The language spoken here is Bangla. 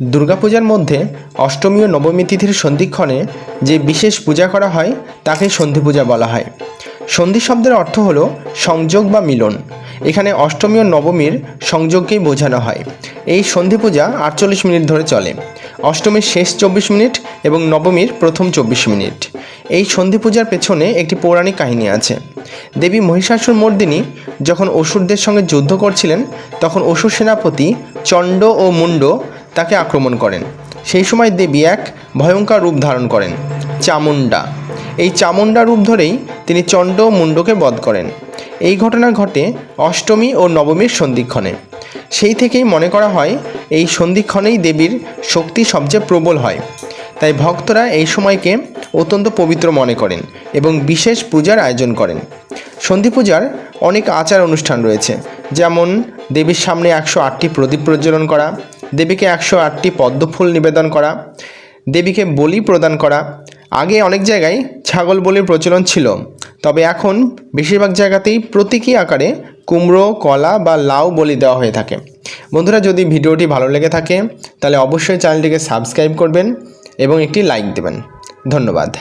দুর্গাপূজার মধ্যে অষ্টমী ও নবমী তিথির সন্ধিক্ষণে যে বিশেষ পূজা করা হয়, তাকে সন্ধি পূজা বলা হয়। সন্ধি শব্দের অর্থ হলো সংযোগ বা মিলন। এখানে অষ্টমী ও নবমীর সংযোগকেই বোঝানো হয়। এই সন্ধি পূজা আটচল্লিশ মিনিট ধরে চলে। অষ্টমীর শেষ চব্বিশ মিনিট এবং নবমীর প্রথম চব্বিশ মিনিট। এই সন্ধি পূজার পেছনে একটি পৌরাণিক কাহিনী আছে। দেবী মহিষাসুর মর্দিনী যখন অসুরদের সঙ্গে যুদ্ধ করছিলেন, তখন অসুর সেনাপতি চণ্ড ও মুন্ড তাকে আক্রমণ করেন। সেই সময় দেবী এক ভয়ঙ্কর রূপ ধারণ করেন, চামুণ্ডা। এই চামুণ্ডা রূপ ধরেই তিনি চণ্ড ও মুন্ডকে বধ করেন। এই ঘটনা ঘটে অষ্টমী ও নবমীর সন্ধিক্ষণে। সেই থেকেই মনে করা হয়, এই সন্ধিক্ষণেই দেবীর শক্তি সবচেয়ে প্রবল হয়। তাই ভক্তরা এই সময়কে অত্যন্ত পবিত্র মনে করেন এবং বিশেষ পূজার আয়োজন করেন। সন্ধি পূজার অনেক আচার অনুষ্ঠান রয়েছে, যেমন দেবীর সামনে একশো আটটি প্রদীপ প্রজ্বলন করা দেবীকে একশো আটটি পদ্মফুল নিবেদন করা, দেবীকে বলি প্রদান করা। আগে অনেক জায়গায় ছাগল বলির প্রচলন ছিল, তবে এখন বেশিরভাগ জায়গাতেই প্রতীকী আকারে কুমড়ো, কলা বা লাউ বলি দেওয়া হয়ে থাকে। বন্ধুরা, যদি ভিডিওটি ভালো লেগে থাকে, তাহলে অবশ্যই চ্যানেলটিকে সাবস্ক্রাইব করবেন এবং একটি লাইক দেবেন। ধন্যবাদ।